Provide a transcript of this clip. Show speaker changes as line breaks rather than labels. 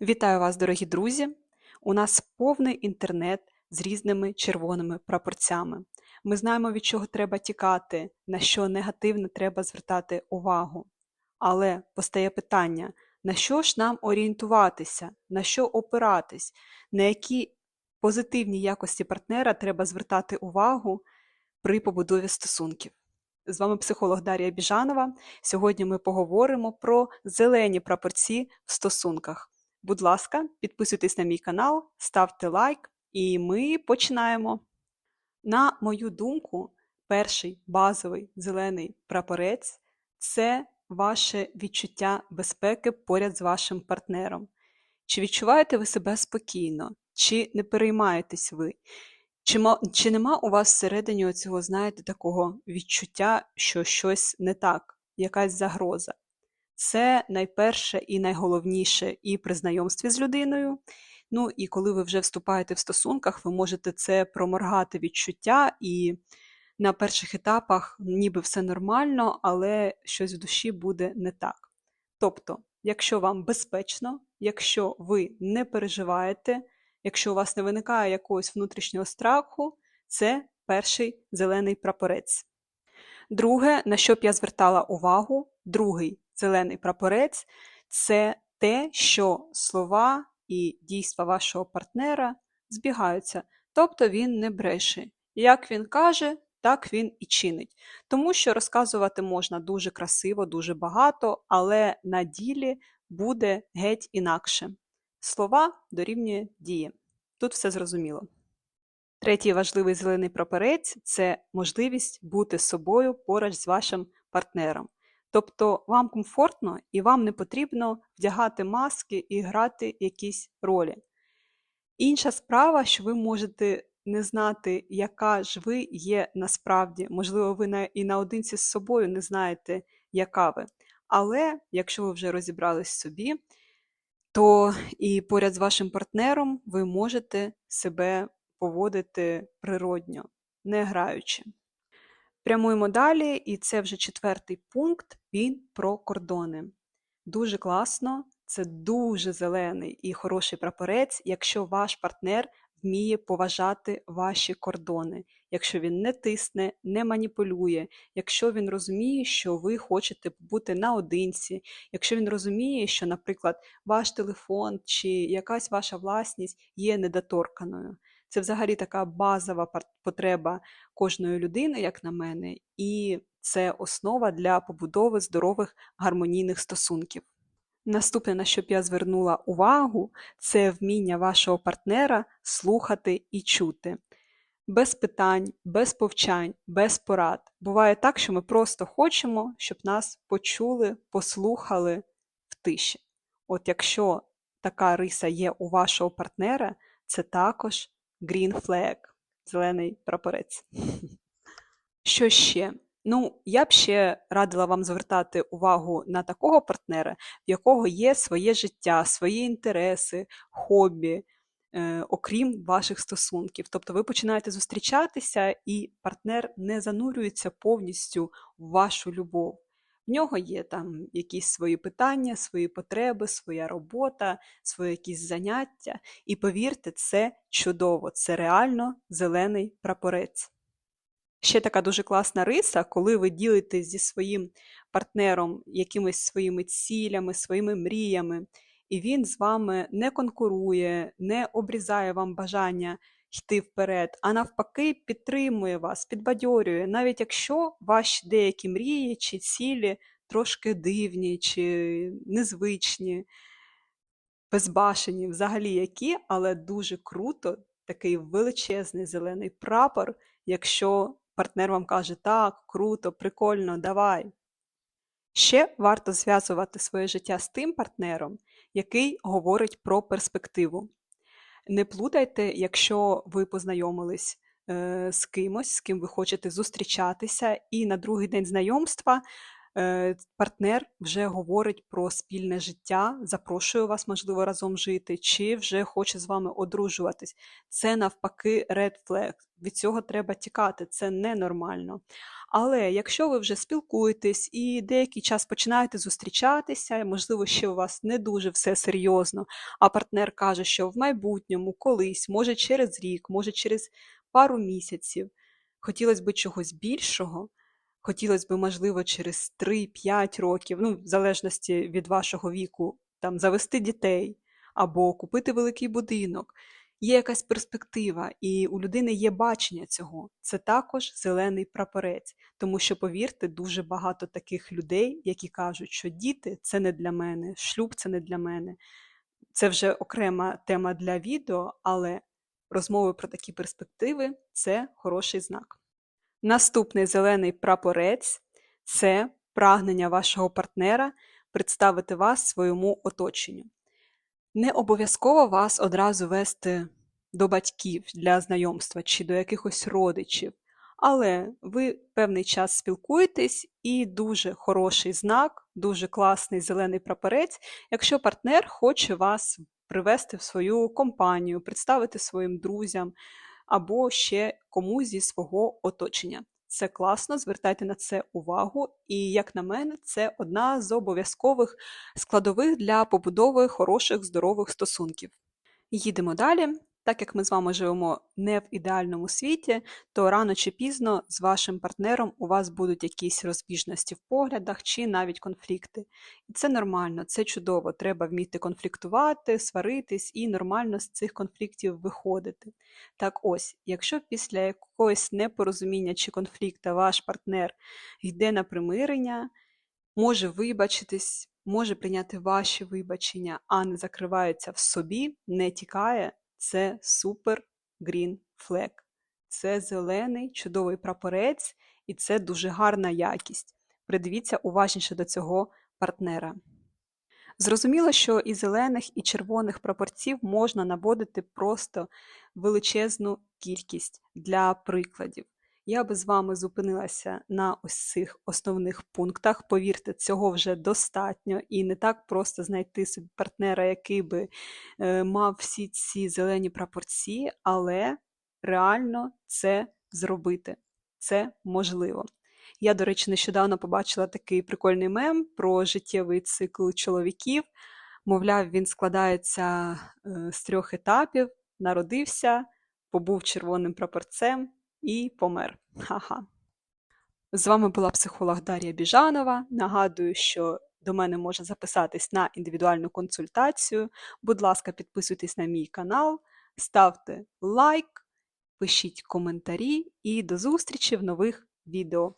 Вітаю вас, дорогі друзі! У нас повний інтернет з різними червоними прапорцями. Ми знаємо, від чого треба тікати, на що негативно треба звертати увагу. Але постає питання: на що ж нам орієнтуватися, на що опиратись, на які позитивні якості партнера треба звертати увагу при побудові стосунків? З вами психолог Дар'я Біжанова. Сьогодні ми поговоримо про зелені прапорці в стосунках. Будь ласка, підписуйтесь на мій канал, ставте лайк, і ми починаємо. На мою думку, перший базовий зелений прапорець це ваше відчуття безпеки поряд з вашим партнером. Чи відчуваєте ви себе спокійно, чи не переймаєтесь ви? Чи, чи нема у вас всередині оцього, знаєте, такого відчуття, що щось не так, якась загроза? Це найперше і найголовніше і при знайомстві з людиною. Ну і коли ви вже вступаєте в стосунках, ви можете це проморгати відчуття, і на перших етапах ніби все нормально, але щось в душі буде не так. Тобто, якщо вам безпечно, якщо ви не переживаєте, якщо у вас не виникає якогось внутрішнього страху, це перший зелений прапорець. Друге, на що б я звертала увагу, другий зелений прапорець це те, що слова і дійства вашого партнера збігаються, тобто він не бреше. Як він каже, так він і чинить. Тому що розказувати можна дуже красиво, дуже багато, але на ділі буде геть інакше. Слова дорівнює дії. Тут все зрозуміло. Третій важливий зелений прапорець це можливість бути собою поруч з вашим партнером. Тобто вам комфортно і вам не потрібно вдягати маски і грати якісь ролі. Інша справа, що ви можете не знати, яка ж ви є насправді. Можливо, ви і наодинці з собою не знаєте, яка ви. Але якщо ви вже розібрались собі, то і поряд з вашим партнером ви можете себе поводити природньо, не граючи. Прямуємо далі, і це вже четвертий пункт, він про кордони. Дуже класно, це дуже зелений і хороший прапорець, якщо ваш партнер вміє поважати ваші кордони, якщо він не тисне, не маніпулює, якщо він розуміє, що ви хочете бути наодинці, якщо він розуміє, що, наприклад, ваш телефон чи якась ваша власність є недоторканою. Це взагалі така базова потреба кожної людини, як на мене, і це основа для побудови здорових гармонійних стосунків. Наступне, на що б я звернула увагу, це вміння вашого партнера слухати і чути. Без питань, без повчань, без порад. Буває так, що ми просто хочемо, щоб нас почули, послухали в тиші. От якщо така риса є у вашого партнера, це також Green flag, зелений прапорець. Що ще? Ну, я б ще радила вам звертати увагу на такого партнера, в якого є своє життя, свої інтереси, хобі, е, окрім ваших стосунків. Тобто ви починаєте зустрічатися, і партнер не занурюється повністю в вашу любов. В нього є там якісь свої питання, свої потреби, своя робота, свої якісь заняття. І повірте, це чудово, це реально зелений прапорець. Ще така дуже класна риса, коли ви ділитесь зі своїм партнером якимись своїми цілями, своїми мріями, і він з вами не конкурує, не обрізає вам бажання йти вперед, а навпаки, підтримує вас, підбадьорює, навіть якщо ваші деякі мрії чи цілі трошки дивні чи незвичні, безбашені, взагалі які, але дуже круто, такий величезний зелений прапор, якщо партнер вам каже, так, круто, прикольно, давай. Ще варто зв'язувати своє життя з тим партнером, який говорить про перспективу. Не плутайте, якщо ви познайомились е, з кимось, з ким ви хочете зустрічатися, і на другий день знайомства партнер вже говорить про спільне життя, запрошує вас, можливо, разом жити, чи вже хоче з вами одружуватись. Це навпаки red flag. Від цього треба тікати, це ненормально. Але якщо ви вже спілкуєтесь і деякий час починаєте зустрічатися, можливо, ще у вас не дуже все серйозно, а партнер каже, що в майбутньому, колись, може через рік, може через пару місяців, хотілося б чогось більшого, хотілося б, можливо, через 3-5 років, ну, в залежності від вашого віку, там, завести дітей або купити великий будинок. Є якась перспектива, і у людини є бачення цього. Це також зелений прапорець, тому що, повірте, дуже багато таких людей, які кажуть, що діти це не для мене, шлюб це не для мене. Це вже окрема тема для відео, але розмови про такі перспективи це хороший знак. Наступний зелений прапорець це прагнення вашого партнера представити вас своєму оточенню. Не обов'язково вас одразу вести до батьків для знайомства чи до якихось родичів, але ви певний час спілкуєтесь і дуже хороший знак, дуже класний зелений прапорець, якщо партнер хоче вас привести в свою компанію, представити своїм друзям або ще комусь зі свого оточення. Це класно, звертайте на це увагу, і, як на мене, це одна з обов'язкових складових для побудови хороших здорових стосунків. Їдемо далі. Так як ми з вами живемо не в ідеальному світі, то рано чи пізно з вашим партнером у вас будуть якісь розбіжності в поглядах чи навіть конфлікти. І це нормально, це чудово. Треба вміти конфліктувати, сваритись і нормально з цих конфліктів виходити. Так ось, якщо після якогось непорозуміння чи конфлікта ваш партнер йде на примирення, може вибачитись, може прийняти ваші вибачення, а не закривається в собі, не тікає це супер грін флек. Це зелений чудовий прапорець, і це дуже гарна якість. Придивіться уважніше до цього партнера. Зрозуміло, що і зелених, і червоних прапорців можна наводити просто величезну кількість для прикладів. Я би з вами зупинилася на ось цих основних пунктах. Повірте, цього вже достатньо, і не так просто знайти собі партнера, який би е, мав всі ці зелені прапорці, але реально це зробити. Це можливо. Я, до речі, нещодавно побачила такий прикольний мем про життєвий цикл чоловіків. Мовляв, він складається е, з трьох етапів: народився, побув червоним прапорцем і помер. Ха-ха. З вами була психолог Дар'я Біжанова. Нагадую, що до мене можна записатись на індивідуальну консультацію. Будь ласка, підписуйтесь на мій канал, ставте лайк, пишіть коментарі і до зустрічі в нових відео.